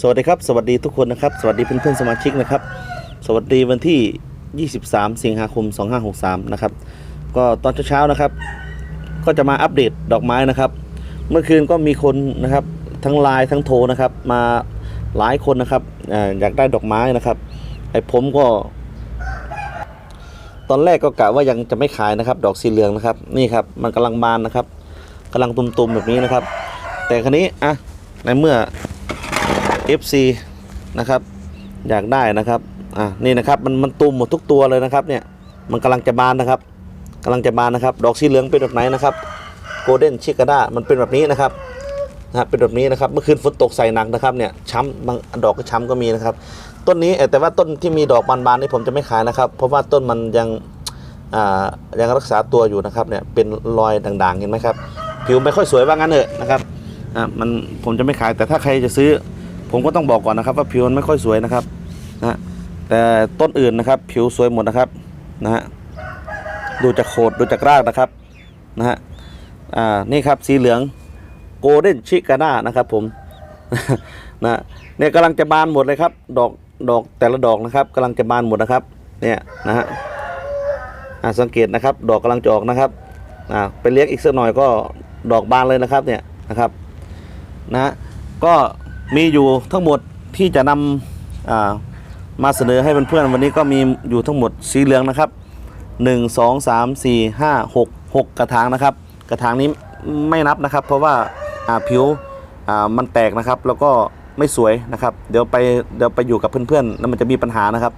สวัสดีครับ สวัสดีทุกคนนะครับ สวัสดีเพื่อนๆสมาชิกนะครับ สวัสดีวันที่ 23 สิงหาคม 2563 นะครับ ก็ตอนเช้าๆนะครับ ก็จะมาอัปเดตดอกไม้นะครับ เมื่อคืนก็มีคนนะครับทั้งไลน์ทั้งโทรนะครับ มาหลายคนนะครับอยากได้ดอกไม้นะครับ ไอ้ผมก็ ตอนแรกก็กะว่ายังจะไม่ขายนะครับ ดอกสีเหลืองนะครับ นี่ครับมันกำลังบานนะครับกำลังตุ่มๆแบบนี้นะครับ แต่ครั้นี้อะในเมื่อ FC นะครับ อยากได้นะครับอะนี่นะครับมันมันตุ่มหมดทุกตัวเลยนะครับเนี่ยมันกำลังจะบานนะครับกำลังจะบานนะครับ ดอกสีเหลืองเป็นแบบไหนนะครับโกลเด้นชิคาด้ามันเป็นแบบนี้นะครับนะครับเป็นแบบนี้นะครับเมื่อคืนฝนตกใส่หนักนะครับเนี่ยช้ำบางดอกก็ช้ำก็มีนะครับ ต้นนี้เออแต่ว่าต้นที่มีดอกบานๆนี่ผมจะไม่ขายนะครับ เพราะว่าต้นมันยังอ่ายังรักษาตัวอยู่นะครับเนี่ยเป็นรอยด่างๆเห็นไหมครับผิวไม่ค่อยสวยว่างั้นเถอะนะครับอะมันผมจะไม่ขายแต่ถ้าใครจะซื้อ ผมก็ต้องบอกก่อนนะครับ ว่าผิวมันไม่ค่อยสวยนะครับนะแต่ต้นอื่นนะครับ ผิวสวยหมดนะครับนะฮะดูจากโคดดูจากรากนะครับนะฮะอ่านี่ครับสีเหลืองโกลเด้นชิกาน่านะครับ ผมนะเนี่ยกำลังจะบานหมดเลยครับ ดอกดอกแต่ละดอกนะครับกำลังจะบานหมดนะครับ เนี่ยนะฮะอ่าสังเกตนะครับ ดอกกำลังจะออกนะครับอ่าไปเลี้ยงอีกสักหน่อยก็ดอกบานเลยนะครับเนี่ยนะครับนะฮะก็ มีอยู่ทั้งหมดที่จะนำมาเสนอให้เพื่อนๆวันนี้ก็มีอยู่ทั้งหมดสีเหลืองนะครับ 1 2 3 4 5 6 6 กระถางนะครับ กระถางนี้ไม่นับนะครับ เพราะว่าผิวมันแตกนะครับ แล้วก็ไม่สวยนะครับ เดี๋ยวไปเดี๋ยวไปอยู่กับเพื่อนๆแล้วมันจะมีปัญหานะครับ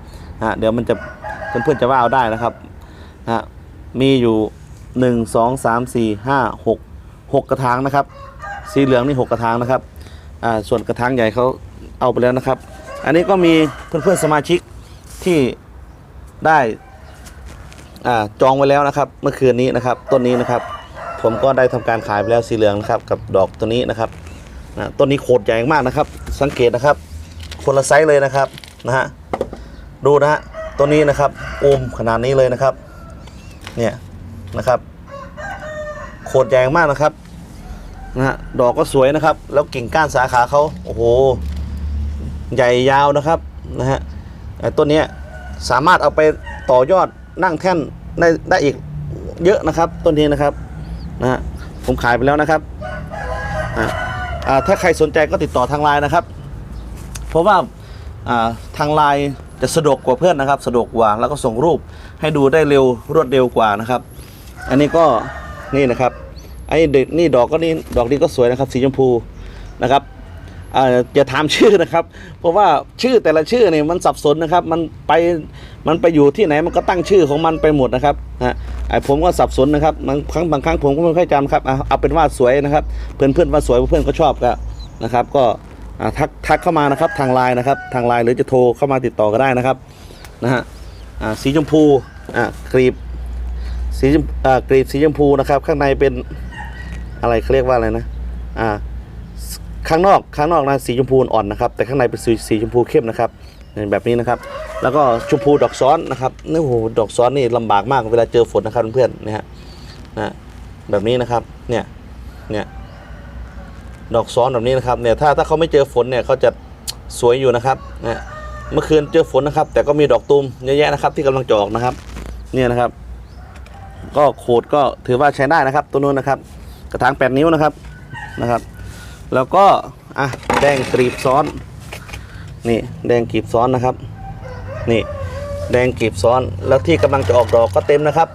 เดี๋ยวมันจะเพื่อนๆจะว่าเอาได้นะครับมีอยู่1 2 3 4 5 6 6 กระถางนะครับ สีเหลืองนี่ 6 กระถางนะครับ อ่าส่วนกระถางใหญ่เขาเอาไปแล้วนะครับ อันนี้ก็มีเพื่อนๆสมาชิกที่ได้อ่าจองไว้แล้วนะครับ เมื่อคืนนี้นะครับต้นนี้นะครับ ผมก็ได้ทำการขายไปแล้วสีเหลืองนะครับ กับดอกตัวนี้นะครับนะต้นนี้โคตรใหญ่มากนะครับ สังเกตนะครับ คนละไซส์เลยนะครับนะฮะดูนะฮะต้นนี้นะครับอูมขนาดนี้เลยนะครับ เนี่ยนะครับ โคตรใหญ่มากนะครับ นะฮะดอกก็สวยนะครับ แล้วกิ่งก้านสาขาเขาโอ้โห ใหญ่ยาวนะครับนะฮะไอ้ต้นนี้สามารถเอาไปต่อยอดนั่งแท่นได้ได้อีกเยอะนะครับต้นนี้นะครับนะฮะผมขายไปแล้วนะครับอ่าถ้าใครสนใจก็ติดต่อทางไลน์นะครับ เพราะว่าอ่าทางไลน์จะสะดวกกว่าเพื่อนนะครับ สะดวกกว่าแล้วก็ส่งรูปให้ดูได้เร็วรวดเร็วกว่านะครับ อันนี้ก็นี่นะครับ อ้เด็กนี่ดอกก็นี่ดอกนี้ก็สวยนะครับ สีชมพูนะครับอย่าถามชื่อนะครับ เพราะว่าชื่อแต่ละชื่อเนี่ยมันสับสนนะครับ มันไปมันไปอยู่ที่ไหนมันก็ตั้งชื่อของมันไปหมดนะครับฮะไอผมก็สับสนนะครับบางครั้งบางครั้งผมก็ไม่ค่อยจำครับเอาเอาเป็นว่าสวยนะครับ เพื่อนเพื่อนๆว่าสวยเพื่อนก็ชอบก็นะครับ ก็ทักทักเข้ามานะครับทางไลน์นะครับ ทางไลน์หรือจะโทรเข้ามาติดต่อก็ได้นะครับนะฮะสีชมพูอ่ากรีบสีอ่ากรีบสีชมพูนะครับ ข้างในเป็น อะไรเขาเรียกว่าอะไรนะอ่าข้างนอกข้างนอกนะสีชมพูอ่อนนะครับ แต่ข้างในเป็นสีสีชมพูเข้มนะครับแบบนี้นะครับ แล้วก็ชมพูดอกซ้อนนะครับนี่โอ้โหดอกซ้อนนี่ลำบากมากเวลาเจอฝนนะครับเพื่อนๆเนี่ยฮะนะแบบนี้นะครับเนี่ยเนี่ยดอกซ้อนแบบนี้นะครับเนี่ยถ้าถ้าเขาไม่เจอฝนเนี่ยเขาจะสวยอยู่นะครับเนี่ยเมื่อคืนเจอฝนนะครับ แต่ก็มีดอกตูมเยอะแยะนะครับ ที่กำลังจะออกนะครับ เนี่ยนะครับ ก็โขดก็ถือว่าใช้ได้นะครับ ตัวนู้นนะครับ กระถาง 8 นิ้วนะครับนะครับ แล้วก็อะแดงกรีบซ้อน นี่แดงกรีบซ้อนนะครับ นี่แดงกรีบซ้อนแล้วที่กำลังจะออกดอกก็เต็มนะครับ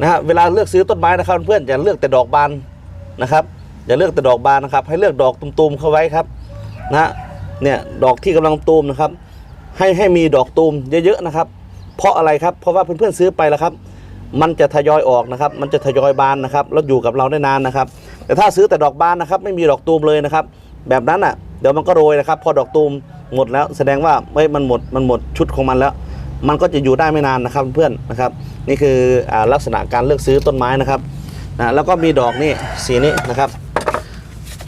นะฮะเวลาเลือกซื้อต้นไม้นะครับเพื่อนอย่าเลือกแต่ดอกบานนะครับอย่าเลือกแต่ดอกบานนะครับ ให้เลือกดอกตุมๆเข้าไว้ครับนะฮะเนี่ยดอกที่กำลังตูมนะครับ ให้ให้มีดอกตูมเยอะๆนะครับ เพราะอะไรครับเพราะว่าเพื่อนๆซื้อไปแล้วครับ มันจะทยอยออกนะครับ มันจะทยอยบานนะครับ แล้วอยู่กับเราได้นานนะครับ แต่ถ้าซื้อแต่ดอกบานนะครับ ไม่มีดอกตูมเลยนะครับ แบบนั้นอะ เดี๋ยวมันก็โรยนะครับ พอดอกตูมหมดแล้วแสดงว่าเฮ้ยมันหมด มันหมดชุดของมันแล้ว มันก็จะอยู่ได้ไม่นานนะครับเพื่อนนะครับ นี่คืออลักษณะการเลือกซื้อต้นไม้นะครับนะแล้วก็มีดอกนี่สีนี้นะครับ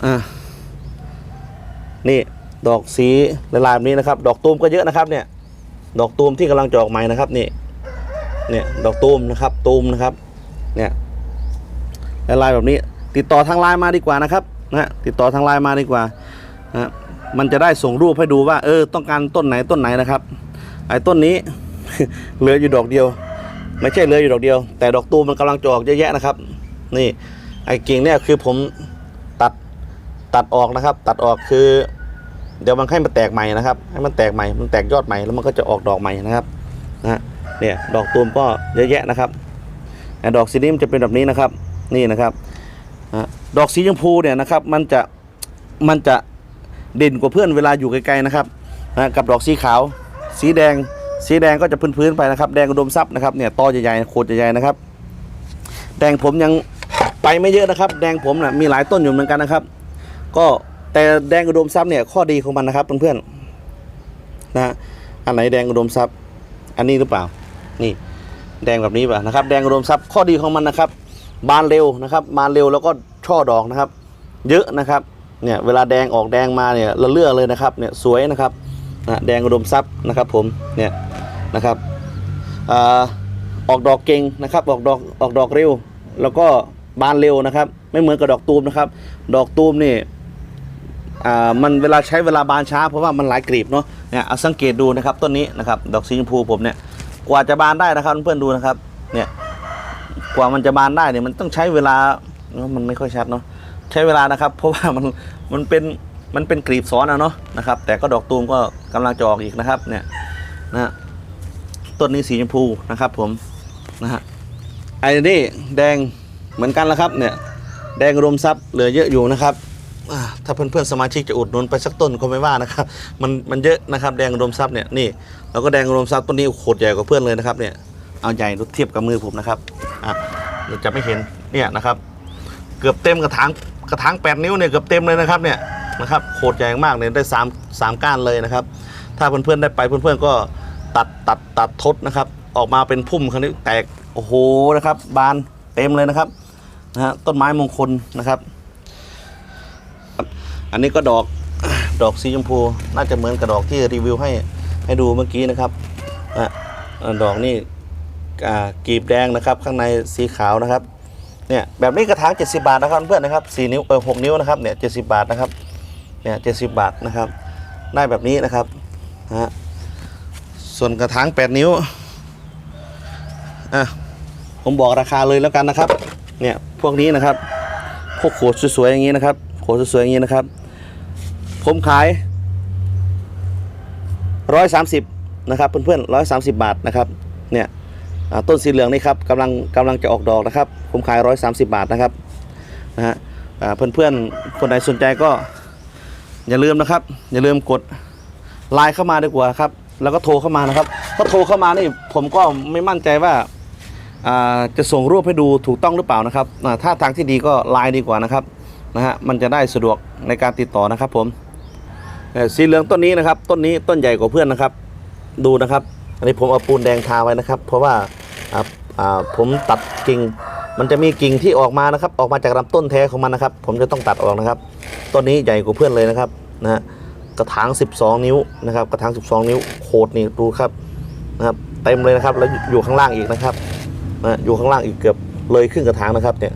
อ่านี่ดอกสีลายๆแบบนี้นะครับ ดอกตูมก็เยอะนะครับเนี่ย ดอกตูมที่กำลังจะออกใหม่นะครับนี่ เนี่ยดอกตูมนะครับ ตูมนะครับ เนี่ยลายแบบนี้ ติดต่อทางไลน์มาดีกว่านะครับนะติดต่อทางไลน์มาดีกว่านะมันจะได้ส่งรูปให้ดูว่า เออ ต้องการต้นไหนต้นไหนนะครับ ไอ้ต้นนี้เหลืออยู่ดอกเดียว ไม่ใช่เหลืออยู่ดอกเดียว แต่ดอกตูมมันกำลังจะออกเยอะแยะนะครับ นี่ ไอ้กิ่งเนี่ยคือผมตัดตัดออกนะครับ ตัดออกคือ เดี๋ยวมันให้มันแตกใหม่นะครับ ให้มันแตกใหม่ มันแตกยอดใหม่แล้วมันก็จะออกดอกใหม่นะครับ นะฮะ เนี่ยดอกตูมก็เยอะแยะนะครับดอกสีนี้มันจะเป็นแบบนี้นะครับ นี่นะครับดอกสีชมพูเนี่ยนะครับมันจะมันจะเด่นกว่าเพื่อนเวลาอยู่ไกลๆนะครับนะกับดอกสีขาว สีแดง สีแดงก็จะพื้นๆไปนะครับ แดงอุดมทรัพย์นะครับเนี่ยตอใหญ่ๆโคนใหญ่ๆนะครับ แดงผมยังไปไม่เยอะนะครับ แดงผมนะมีหลายต้นอยู่เหมือนกันนะครับ ก็แต่แดงอุดมทรัพย์เนี่ยข้อดีของมันนะครับเพื่อนๆนะอันไหนแดงอุดมทรัพย์ อันนี้หรือเปล่า นี่ แดงแบบนี้ป่ะนะครับ แดงอุดมทรัพย์ข้อดีของมันนะครับ บานเร็วนะครับ บานเร็วแล้วก็ช่อดอกนะครับ เยอะนะครับ เนี่ยเวลาแดงออกแดงมาเนี่ยละเลือเลยนะครับ เนี่ยสวยนะครับนะแดงอุดมทรัพย์นะครับ ผม เนี่ยนะครับอออกดอกเก่งนะครับ ออกดอกออกดอกเร็ว แล้วก็บานเร็วนะครับ ไม่เหมือนกับดอกตูมนะครับ ดอกตูมนี่ อ่ามันเวลาใช้เวลาบานช้าเพราะว่ามันหลายกลีบเนาะเนี่ยเอาสังเกตดูนะครับต้นนี้นะครับดอกสีชมพูผมเนี่ยกว่าจะบานได้นะครับเพื่อนๆดูนะครับเนี่ยกว่ามันจะบานได้เนี่ยมันต้องใช้เวลาเนอะมันไม่ค่อยชัดเนาะใช้เวลานะครับ เพราะว่ามันมันเป็นมันเป็นกลีบซ้อนอะเนาะนะครับ แต่ก็ดอกตูมก็กำลังจะออกอีกนะครับเนี่ยนะต้นนี้สีชมพูนะครับผมนะฮะไอ้นี่แดงเหมือนกันแล้วครับเนี่ยแดงรวมทรัพย์เหลือเยอะอยู่นะครับ ถ้าเพื่อนๆสมาชิกจะอุดหนุนไปสักต้นก็ไม่ว่านะครับ มันมันเยอะนะครับแดงอุดมทรัพย์เนี่ยนี่แล้วก็แดงอุดมทรัพย์ต้นนี้โคตรใหญ่กว่าเพื่อนเลยนะครับเนี่ยเอาใหญ่ดูเทียบกับมือผมนะครับอะเราจะไม่เห็นเนี่ยนะครับเกือบเต็มกระถางกระถางแปดนิ้วเนี่ยเกือบเต็มเลยนะครับเนี่ยนะครับโคตรใหญ่มากเลยได้สามสามก้านเลยนะครับ ถ้าเพื่อนๆได้ไปเพื่อนๆก็ตัดตัดตัดทดนะครับ ออกมาเป็นพุ่มครั้นี้แตกโอ้โหนะครับ บานเต็มเลยนะครับนะฮะต้นไม้มงคลนะครับ อันนี้ก็ดอกดอกสีชมพูน่าจะเหมือนกับดอกที่รีวิวให้ให้ดูเมื่อกี้นะครับอะดอกนี่กีบแดงนะครับ ข้างในสีขาวนะครับเนี่ยแบบนี้กระถาง70 บาทนะครับเพื่อนนะครับ4นิ้วเออ6นิ้วนะครับเนี่ย70 บาทนะครับเนี่ย70 บาทนะครับ ได้แบบนี้นะครับฮะส่วนกระถาง 8 นิ้วอะผมบอกราคาเลยแล้วกันนะครับ เนี่ยพวกนี้นะครับพวกโขดสวยๆอย่างนี้นะครับโขดสวยๆอย่างนี้นะครับ ผมขายร้อยสามสิบนะครับเพื่อนๆร้อยสามสิบบาทนะครับเนี่ยต้นสีเหลืองนี่ครับกำลังกำลังจะออกดอกนะครับ ผมขายร้อยสามสิบบาทนะครับนะฮะอ่าเพื่อนๆคนใดสนใจก็อย่าลืมนะครับ อย่าลืมกดไลน์เข้ามาดีกว่าครับ แล้วก็โทรเข้ามานะครับถ้าโทรเข้ามานี่ผมก็ไม่มั่นใจว่าจะส่งรูปให้ดูถูกต้องหรือเปล่านะครับถ้าทางที่ดีก็ไลน์ดีกว่านะครับนะฮะมันจะได้สะดวกในการติดต่อนะครับผม สีเหลืองต้นนี้นะครับ ต้นนี้ต้นใหญ่กว่าเพื่อนนะครับ ดูนะครับ อันนี้ผมเอาปูนแดงทาไว้นะครับ เพราะว่าผมตัดกิ่ง มันจะมีกิ่งที่ออกมานะครับ ออกมาจากลำต้นแท้ของมันนะครับ ผมจะต้องตัดออกนะครับ ต้นนี้ใหญ่กว่าเพื่อนเลยนะครับนะฮะกระถาง 12 นิ้วนะครับ กระถาง 12 นิ้วโคดนี่ดูครับนะครับเต็มเลยนะครับแล้วอยู่ข้างล่างอีกนะครับนะอยู่ข้างล่างอีกเกือบเลยครึ่งกระถางนะครับเนี่ย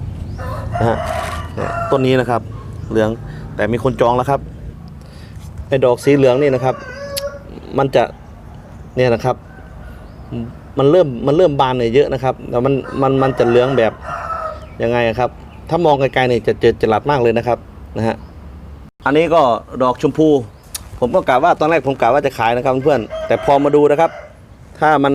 นะฮะเนี่ยต้นนี้นะครับเหลืองแต่มีคนจองแล้วครับ ไอ้ดอกสีเหลืองนี่นะครับ มันจะเนี่ยนะครับ มันเริ่มมันเริ่มบานเนี่ยเยอะนะครับแต่มันมันมันจะเหลืองแบบยังไงครับ ถ้ามองไกลๆเนี่ยจะเจอจรัดมากเลยนะครับนะฮะอันนี้ก็ดอกชมพู ผมก็กะว่าตอนแรกผมกะว่าจะขายนะครับเพื่อนแต่พอมาดูนะครับ ถ้ามัน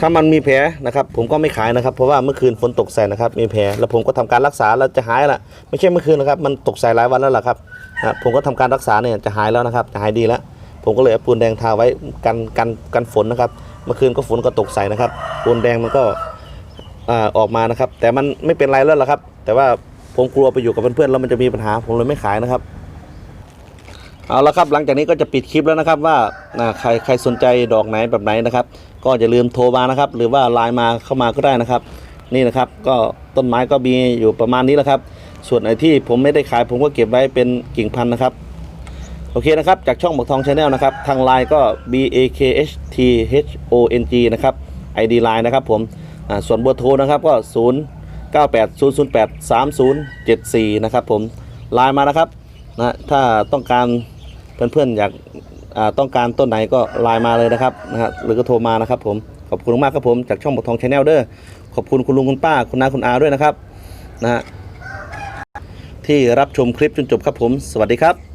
ถ้ามันมีแผลนะครับ ผมก็ไม่ขายนะครับ เพราะว่าเมื่อคืนฝนตกใส่นะครับ มีแผลแล้วผมก็ทำการรักษาแล้วจะหายละไม่ใช่เมื่อคืนนะครับ มันตกใส่หลายวันแล้วล่ะครับนะผมก็ทำการรักษาเนี่ยจะหายแล้วนะครับ จะหายดีแล้ว ผมก็เลยเอาปูนแดงทาไว้กันกันกันฝนนะครับ เมื่อคืนก็ฝนก็ตกใส่นะครับ ปูนแดงมันก็อออกมานะครับ แต่มันไม่เป็นไรแล้วล่ะครับ แต่ว่าผมกลัวไปอยู่กับเพื่อนๆแล้วมันจะมีปัญหาผมเลยไม่ขายนะครับ เอาละครับหลังจากนี้ก็จะปิดคลิปแล้วนะครับว่าใครใครสนใจดอกไหนแบบไหนนะครับ ก็อย่าลืมโทรมานะครับ หรือว่าไลน์มาเข้ามาก็ได้นะครับ นี่นะครับก็ต้นไม้ก็มีอยู่ประมาณนี้แหละครับ ส่วนไอที่ผมไม่ได้ขายผมก็เก็บไว้เป็นกิ่งพันธุ์นะครับโอเคนะครับ จากช่องหมกทองชาแนลนะครับ ทางไลน์ก็ b a k h t h o n g นะครับ ID ไลน์นะครับผมส่วนเบอร์โทรนะครับก็ 0 9 8 0 0 8 3 0 7 4 นะครับผมไลน์มานะครับนะถ้าต้องการ เพื่อนๆอยากต้องการต้นไหนก็ไลน์มาเลยนะครับนะฮะหรือก็โทรมานะครับผมขอบคุณมากครับผมจากช่องบกทองชาแนลเด้อขอบคุณคุณลุงคุณป้าคุณน้าคุณอาด้วยนะครับนะฮะที่รับชมคลิปจนจบครับผม สวัสดีครับ